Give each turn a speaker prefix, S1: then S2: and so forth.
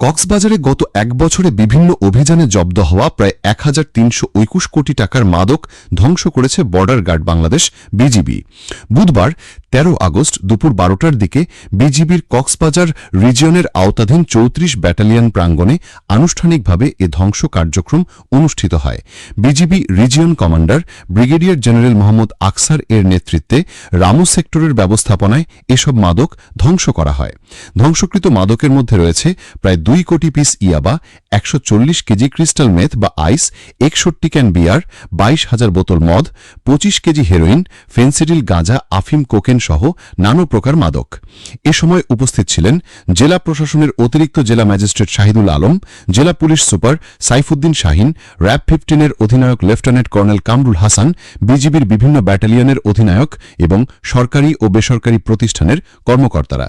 S1: কক্সবাজারে গত এক বছরে বিভিন্ন অভিযানে জব্দ হওয়া প্রায় এক হাজার তিনশো একুশ কোটি টাকার মাদক ধ্বংস করেছে বর্ডার গার্ড বাংলাদেশ, বিজিবি। বুধবার ১৩ আগস্ট দুপুর বারোটার দিকে বিজিবির কক্সবাজার রিজিয়নের আওতাধীন চৌত্রিশ ব্যাটালিয়ন প্রাঙ্গণে আনুষ্ঠানিকভাবে এ ধ্বংস কার্যক্রম অনুষ্ঠিত হয়। BGB region commander brigadier general Mohammad Aksar এর নেতৃত্বে রামু সেক্টরের ব্যবস্থাপনায় এসব মাদক ধ্বংস করা হয়। ধ্বংসকৃত মাদকের মধ্যে রয়েছে প্রায় দুই কোটি পিস ইয়াবা, একশো চল্লিশ কেজি ক্রিস্টাল মেথ বা আইস, একষট্টি ক্যান বিয়ার, বাইশ হাজার বোতল মদ, পঁচিশ কেজি হেরোইন, ফেন্সিডিল গাঁজা, আফিম কোকেন সহ নানা প্রকার মাদক। এ সময় উপস্থিত ছিলেন জেলা প্রশাসনের অতিরিক্ত জেলা ম্যাজিস্ট্রেট শাহিদুল আলম, জেলা police super Saifuddin Shahin, RAB ফিফটিনের অধিনায়ক লেফটেন্যান্ট কর্নেল কামরুল হাসান, বিজিবির বিভিন্ন ব্যাটালিয়নের অধিনায়ক এবং সরকারি ও বেসরকারি প্রতিষ্ঠানের কর্মকর্তারা।